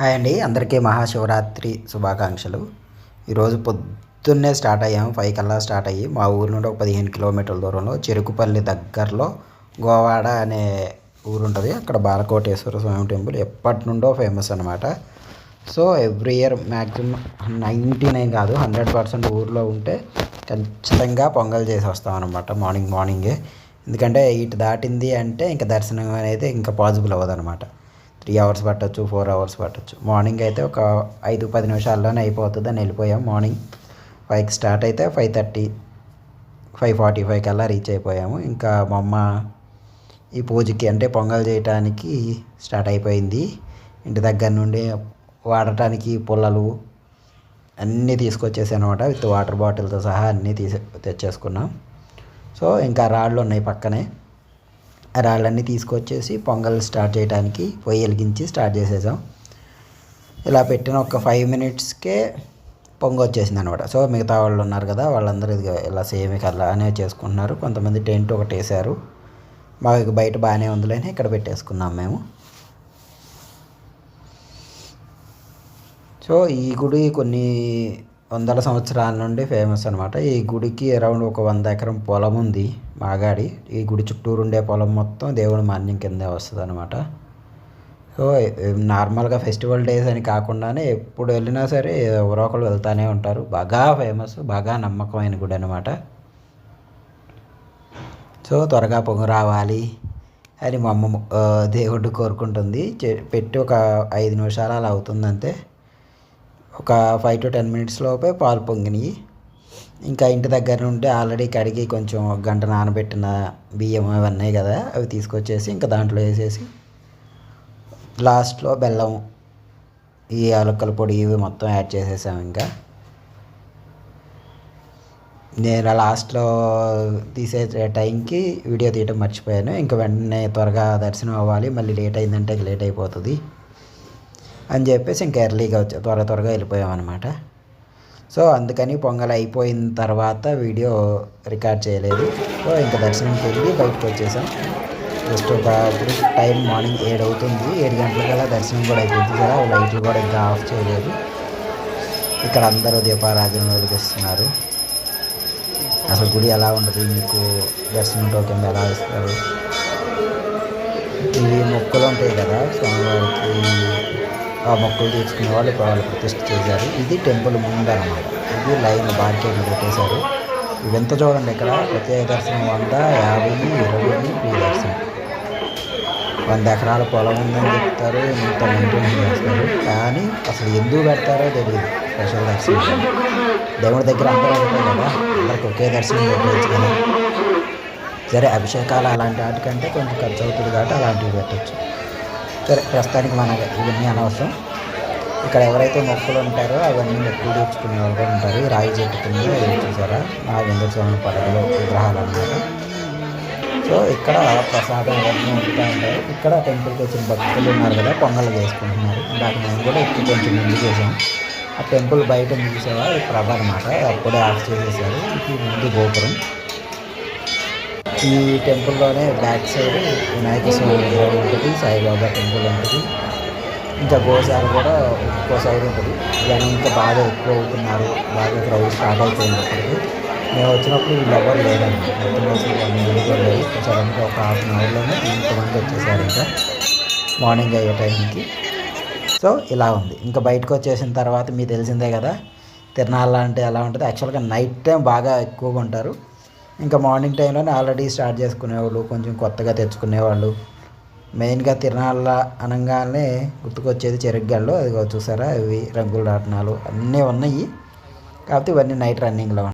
Hi అండి. అందరికీ మహాశివరాత్రి శుభాకాంక్షలు. ఈరోజు పొద్దున్నే స్టార్ట్ అయ్యాము. ఫైవ్ కల్లా స్టార్ట్ అయ్యి మా ఊరు నుండి ఒక పదిహేను కిలోమీటర్ల దూరంలో చెరుకుపల్లి దగ్గరలో గోవాడ అనే ఊరు ఉంటుంది. అక్కడ బాలకోటేశ్వర స్వామి టెంపుల్ ఎప్పటి నుండో ఫేమస్ అనమాట so every year maximum ninety nine కాదు హండ్రెడ్ పర్సెంట్ ఊర్లో ఉంటే ఖచ్చితంగా పొంగల్ చేసి వస్తాం అనమాట మార్నింగ్ మార్నింగే. ఎందుకంటే ఇటు దాటింది అంటే ఇంకా దర్శనం అనేది ఇంకా పాసిబుల్ అవ్వదు అనమాట త్రీ అవర్స్ పట్టచ్చు ఫోర్ అవర్స్ పట్టచ్చు. మార్నింగ్ అయితే ఒక ఐదు పది నిమిషాల్లోనే అయిపోతుంది అని వెళ్ళిపోయాం. మార్నింగ్ ఫైవ్కి స్టార్ట్ అయితే five thirty five forty five కల్లా రీచ్ అయిపోయాము. ఇంకా మా అమ్మ ఈ పూజకి అంటే పొంగల్ చేయటానికి స్టార్ట్ అయిపోయింది. ఇంటి దగ్గర నుండి వాడటానికి పుల్లలు అన్నీ తీసుకొచ్చేసాను అనమాట విత్ వాటర్ బాటిల్తో సహా అన్నీ తీసి తెచ్చేసుకున్నాం. సో ఇంకా రాళ్ళు ఉన్నాయి పక్కనే. రాళ్ళన్నీ తీసుకొచ్చేసి పొంగల్ స్టార్ట్ చేయడానికి పొయ్యి వెలిగించి స్టార్ట్ చేసేసాం. ఇలా పెట్టిన ఒక ఫైవ్ మినిట్స్కే పొంగ వచ్చేసింది అనమాట సో మిగతా వాళ్ళు ఉన్నారు కదా వాళ్ళందరూ ఇది ఇలా సేమ్ అలానే చేసుకుంటున్నారు. కొంతమంది టెంట్ ఒకటి వేసారు మాకు బయట బాగానే ఉందిలేని ఇక్కడ పెట్టేసుకున్నాం మేము. సో ఈ గుడి కొన్ని వందల సంవత్సరాల నుండి ఫేమస్ అనమాట ఈ గుడికి అరౌండ్ ఒక వంద ఎకరం పొలం ఉంది మాగాడి. ఈ గుడి చుట్టూరు ఉండే పొలం మొత్తం దేవుడి మాన్యం కిందే వస్తుంది అనమాట సో నార్మల్గా ఫెస్టివల్ డేస్ అని కాకుండానే ఎప్పుడు వెళ్ళినా సరే ఎవరో ఒకరు వెళ్తూనే ఉంటారు. బాగా ఫేమస్ బాగా నమ్మకమైన గుడి అనమాట సో త్వరగా పొంగు రావాలి అని మా అమ్మ దేవుడు కోరుకుంటుంది. పెట్టి ఒక ఐదు నిమిషాలు అలా అవుతుందంతే. ఒక ఫైవ్ టు టెన్ మినిట్స్ లోపే పాలు పొంగినాయి. ఇంకా ఇంటి దగ్గర నుండి ఆల్రెడీ కడిగి కొంచెం గంట నానబెట్టిన బియ్యం అవన్నీ కదా అవి తీసుకొచ్చేసి ఇంకా దాంట్లో వేసేసి లాస్ట్లో బెల్లం ఈ యాలక్కల పొడి ఇవి మొత్తం యాడ్ చేసేసాము ఇంకా. నేను లాస్ట్లో తీసే టైంకి వీడియో తీయటం మర్చిపోయాను. ఇంకా వెంటనే త్వరగా దర్శనం అవ్వాలి. మళ్ళీ లేట్ అయిందంటే లేట్ అయిపోతుంది. అని చెప్పేసి ఇంకా ఎర్లీగా వచ్చా త్వర త్వరగా వెళ్ళిపోయామన్నమాట సో అందుకని పొంగల్ అయిపోయిన తర్వాత వీడియో రికార్డ్ చేయలేదు. సో ఇంకా దర్శనంకి వెళ్ళి బయటకు వచ్చేసాం. జస్ట్ ఒక ఇప్పుడు టైం మార్నింగ్ ఏడు అవుతుంది. ఏడు గంటలకల్లా దర్శనం కూడా అయిపోతుంది కదా. లైట్లు కూడా ఇంకా ఆఫ్ చేయలేదు. ఇక్కడ అందరూ దీపారాధన వెలిగిస్తున్నారు. అసలు గుడి ఎలా ఉంటుంది? మీకు దర్శనం టోకెన్ ఎలా ఇస్తారు? ఇవి మొక్కలు ఉంటాయి కదా స్వామివారికి. ఆ మొక్కలు తీసుకునే వాళ్ళు ఇప్పుడు వాళ్ళు ప్రతిష్ట చేశారు. ఇది టెంపుల్ ముందు అనమాట ఇది లైన్ బార్కెట్లు పెట్టేశారు. ఇవెంత చూడండి ఇక్కడ? ప్రత్యేక దర్శనం వంద యాభై ఇరవై ఫ్రీ దర్శనం. వంద ఎకరాల పొలం ఉందని చెప్తారు ఇంత మెయింటైన్ చేస్తారు. కానీ అసలు ఎందుకు పెడతారో తెలియదు స్పెషల్ దర్శనం. దేవుడి దగ్గర అందరూ ఉంటాయి కదా అందరికి ఒకే దర్శనం పెట్టవచ్చు కదా సరే అభిషేకాలు అలాంటి వాటికంటే కొంచెం ఖర్చు అవుతుంది కాబట్టి అలాంటివి పెట్టచ్చు. సరే ప్రస్తుతానికి మనకి ఇవన్నీ అనవసరం. ఇక్కడ ఎవరైతే మొక్కులు ఉంటారో అవన్నీ మొక్కులు తెచ్చుకునే వాళ్ళు ఉంటారు. రాయి చెట్టు కింద చూసారా? ఆ స్వామి పడగలు విగ్రహాలు అన్నమాట. సో ఇక్కడ ప్రసాదం ఇవన్నీ ఉంటూ ఉంటాయి. ఇక్కడ టెంపుల్కి వచ్చిన భక్తులు ఉన్నారు కదా పొంగలు చేసుకుంటున్నారు. దానికి మేము కూడా ఎక్కువ కొంచెం ముందు చేసాం ఆ టెంపుల్ బయట చూసేవా? ప్రభ అనమాట అప్పుడే ఆఫ్ చేసేసారు. ఇది ముందు గోపురం. ఈ టెంపుల్లోనే బ్యాక్ సైడ్ వినాయక స్వామి ఉంటుంది సాయిబాబా టెంపుల్ ఉంటుంది. ఇంకా గోసారి కూడా ఇంకో సైడ్ ఉంటుంది. జనం ఇంకా బాగా ఎక్కువ అవుతున్నారు బాగా క్రౌడ్ స్టార్ట్ అవుతుంది అక్కడికి మేము వచ్చినప్పుడు వీళ్ళు ఎవరు లేదండి మొత్తం కూడా లేదు సడన్గా ఒక హాఫ్ అన్ అవర్లోనే ఇంతమంది వచ్చేసారు ఇంకా. మార్నింగ్ అయ్యే టైంకి. సో ఇలా ఉంది. ఇంకా బయటకు వచ్చేసిన తర్వాత మీకు తెలిసిందే కదా తిరణాల అంటే ఎలా ఉంటుంది? యాక్చువల్గా నైట్ టైం బాగా ఎక్కువగా ఉంటారు. ఇంకా మార్నింగ్ టైంలోనే ఆల్రెడీ స్టార్ట్ చేసుకునేవాళ్ళు కొంచెం కొత్తగా తెచ్చుకునేవాళ్ళు. మెయిన్గా తిరణాల అనగానే గుర్తుకొచ్చేది చెరుగ్గాళ్ళు అది చూసారా ఇవి రంగుల రాట్నాలు అన్నీ ఉన్నాయి. కాకపోతే ఇవన్నీ నైట్ రన్నింగ్లో